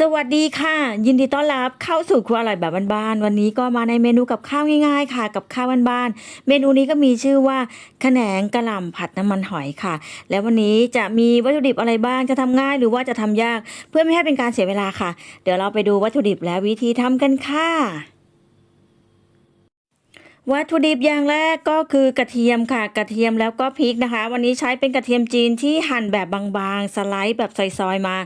สวัสดีค่ะ ยินดีต้อนรับเข้าสู่ครัวอร่อยแบบบ้านๆวันนี้ก็มาในเมนูกับข้าวง่ายๆค่ะ กับข้าวบ้านๆเมนูนี้ก็มีชื่อว่าขนงกระหล่ำผัดน้ำมันหอยค่ะ แล้ววันนี้จะมีวัตถุดิบอะไรบ้างจะทำง่ายหรือว่าจะทำยากเพื่อไม่ให้เป็นการเสียเวลาค่ะ เดี๋ยวเราไปดูวัตถุดิบและวิธีทำกันค่ะ วัตถุดิบอย่างแรกก็คือกระเทียมค่ะ กระเทียมแล้วก็พริกนะคะ วันนี้ใช้เป็นกระเทียมจีนที่หั่นแบบบางๆ สไลด์แบบซอยๆมา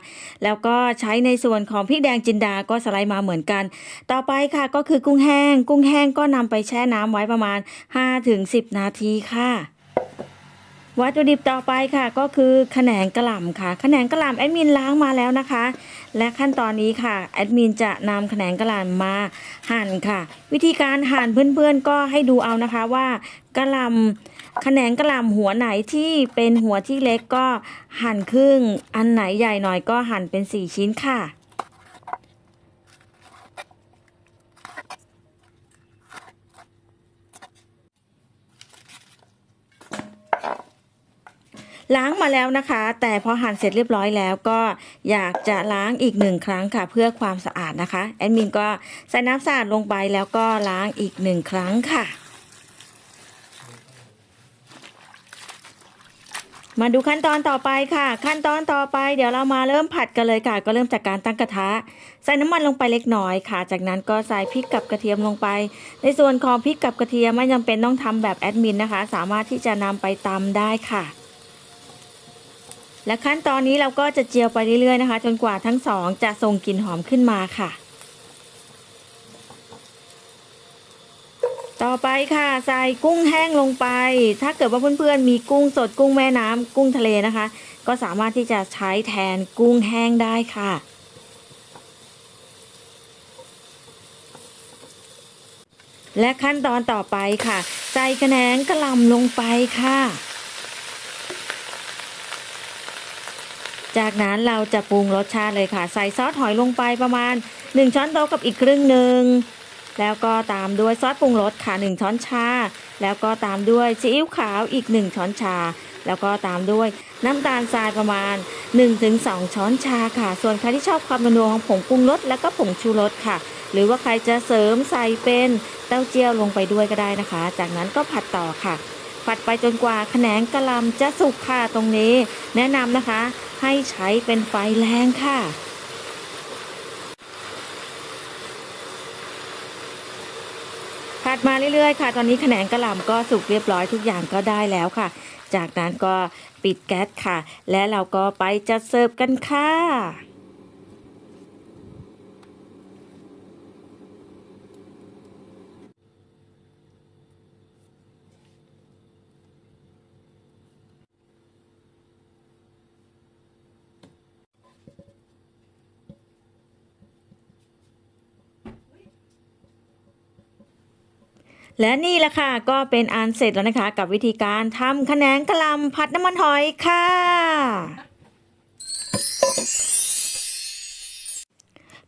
แล้วก็ใช้ในส่วนของพริกแดงจินดาก็สไลด์มาเหมือนกัน ต่อไปค่ะก็คือกุ้งแห้ง กุ้งแห้งก็นำไปแช่น้ำไว้ประมาณ 5-10 นาทีค่ะ วัตถุดิบต่อไปค่ะก็คือขนงกระหล่ำค่ะขนงกระหล่ำแอดมินล้างมาแล้วนะคะ และขั้นตอนนี้ค่ะแอดมินจะนำขนงกระหล่ำมาหั่นค่ะ วิธีการหั่นเพื่อนๆก็ให้ดูเอานะคะว่ากระหล่ำขนงกระหล่ำหัวไหนที่เป็นหัวที่เล็กก็หั่นครึ่งอันไหนใหญ่หน่อยก็หั่นเป็นสี่ชิ้นค่ะ ล้างมาแล้วนะคะ แต่พอหั่นเสร็จเรียบร้อยแล้วก็อยากจะล้างอีกหนึ่งครั้งค่ะ เพื่อความสะอาดนะคะแอดมินก็ใส่น้ำสะอาดลงไปแล้วก็ล้างอีกหนึ่งครั้งค่ะ มาดูขั้นตอนต่อไปค่ะ ขั้นตอนต่อไป เดี๋ยวเรามาเริ่มผัดกันเลยค่ะ ก็เริ่มจากการตั้งกระทะ ใส่น้ำมันลงไปเล็กน้อยค่ะ จากนั้นก็ใส่พริกกับกระเทียมลงไป ในส่วนของพริกกับกระเทียมไม่จำเป็นต้องทำแบบแอดมินนะคะ สามารถที่จะนำไปตำได้ค่ะ และขั้นตอนนี้เราก็จะเจียวไปเรื่อยๆนะคะ จนกว่าทั้งสองจะส่งกลิ่นหอมขึ้นมาค่ะ ต่อไปค่ะใส่กุ้งแห้งลงไป ถ้าเกิดว่าเพื่อนๆมีกุ้งสดกุ้งแม่น้ำกุ้งทะเลนะคะ ก็สามารถที่จะใช้แทนกุ้งแห้งได้ค่ะและขั้นตอนต่อไปค่ะ ใส่กระแหนงกระลำลงไปค่ะ จากนั้นเราจะปรุงรสชาติเลยค่ะ ใส่ซอสหอยลงไปประมาณ 1 ช้อนโต๊ะกับอีกครึ่งหนึ่งแล้วก็ตามด้วยซอสปรุงรสค่ะ 1 ช้อนชา แล้วก็ตามด้วยซีอิ๊วขาวอีก 1 ช้อนชา แล้วก็ตามด้วยน้ำตาลทรายประมาณ 1-2 ช้อนชาค่ะ ส่วนใครที่ชอบความนัวของผงปรุงรสแล้วก็ผงชูรสค่ะ หรือว่าใครจะเสริมใส่เป็นเต้าเจี้ยวลงไปด้วยก็ได้นะคะ จากนั้นก็ผัดต่อค่ะ ผัดไปจนกว่าแขนงกะลำจะสุกค่ะตรงนี้ แนะนำนะคะ ให้ใช้เป็นไฟแรงค่ะ ผัดมาเรื่อยๆ ค่ะ ตอนนี้แขนงกะหล่ำก็สุกเรียบร้อยทุกอย่างก็ได้แล้วค่ะ จากนั้นก็ปิดแก๊สค่ะ และเราก็ไปจัดเสิร์ฟกันค่ะ และนี่แหละค่ะก็เป็นอันเสร็จแล้วนะคะ กับวิธีการทำขนงกะหล่ำผัดน้ำมันหอยค่ะ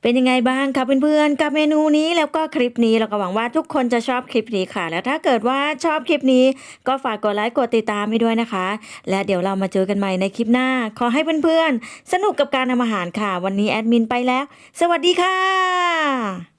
เป็นยังไงบ้างคะเพื่อนๆกับเมนูนี้แล้วก็คลิปนี้เราก็หวังว่าทุกคนจะชอบคลิปนี้ค่ะ แล้วถ้าเกิดว่าชอบคลิปนี้ ก็ฝากกดไลค์กดติดตามให้ด้วยนะคะ และเดี๋ยวเรามาเจอกันใหม่ในคลิปหน้า ขอให้เพื่อนๆสนุกกับการทำอาหารค่ะ วันนี้แอดมินไปแล้ว สวัสดีค่ะ